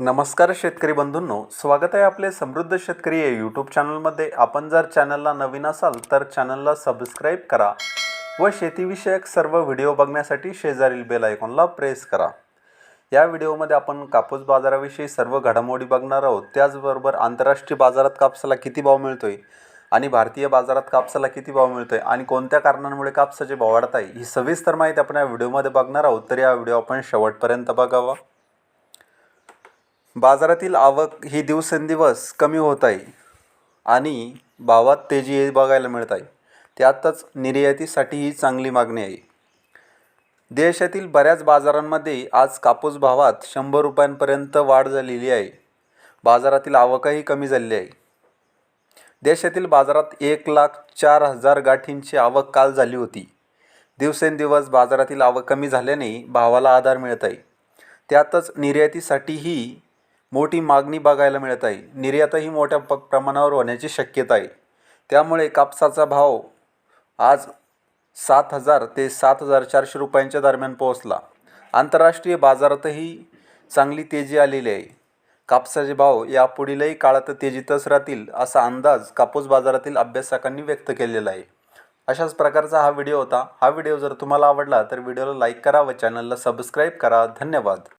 नमस्कार शेतकरी बंधूंनो स्वागत आहे आपले समृद्ध शेतकरी या यूट्यूब चॅनलमध्ये आपण जर चॅनलला नवीन असाल तर चॅनलला सबस्क्राईब करा व शेतीविषयक सर्व व्हिडिओ बघण्यासाठी शेजारील बेल आयकॉनला प्रेस करा. या व्हिडिओमध्ये आपण कापूस बाजाराविषयी सर्व घडामोडी बघणार आहोत. त्याचबरोबर आंतरराष्ट्रीय बाजारात कापसाला किती भाव मिळतोय आणि भारतीय बाजारात कापसाला किती भाव मिळतो आहे आणि कोणत्या कारणांमुळे कापसाचे भाव वाढत आहे ही सविस्तर माहिती आपण या व्हिडिओमध्ये बघणार आहोत. तर या व्हिडिओ आपण शेवटपर्यंत बघावा. बाजारातील आवक ही दिवसेंदिवस कमी होत आहे आणि भावात तेजी बघायला मिळत आहे. त्यातच निर्यातीसाठीही चांगली मागणी आहे. देशातील बऱ्याच बाजारांमध्ये आज कापूस भावात शंभर रुपयांपर्यंत वाढ झालेली आहे. बाजारातील आवकही कमी झालेली आहे. देशातील बाजारात एक लाख चार हजार गाठींची आवक काल झाली होती. दिवसेंदिवस बाजारातील आवक कमी झाल्याने भावाला आधार मिळत आहे. त्यातच निर्यातीसाठीही मोठी मागणी बघायला मिळत आहे. निर्यातही मोठ्या प प्रमाणावर होण्याची शक्यता आहे. त्यामुळे कापसाचा भाव आज सात हजार ते सात हजार चारशे रुपयांच्या दरम्यान पोहोचला. आंतरराष्ट्रीय बाजारातही चांगली तेजी आलेली आहे. कापसाचे भाव यापुढीलही काळात तेजीतच राहतील असा अंदाज कापूस बाजारातील अभ्यासकांनी व्यक्त केलेला आहे. अशाच प्रकारचा हा व्हिडिओ होता. हा व्हिडिओ जर तुम्हाला आवडला तर व्हिडिओला लाईक करा व चॅनलला सबस्क्राईब करा. धन्यवाद.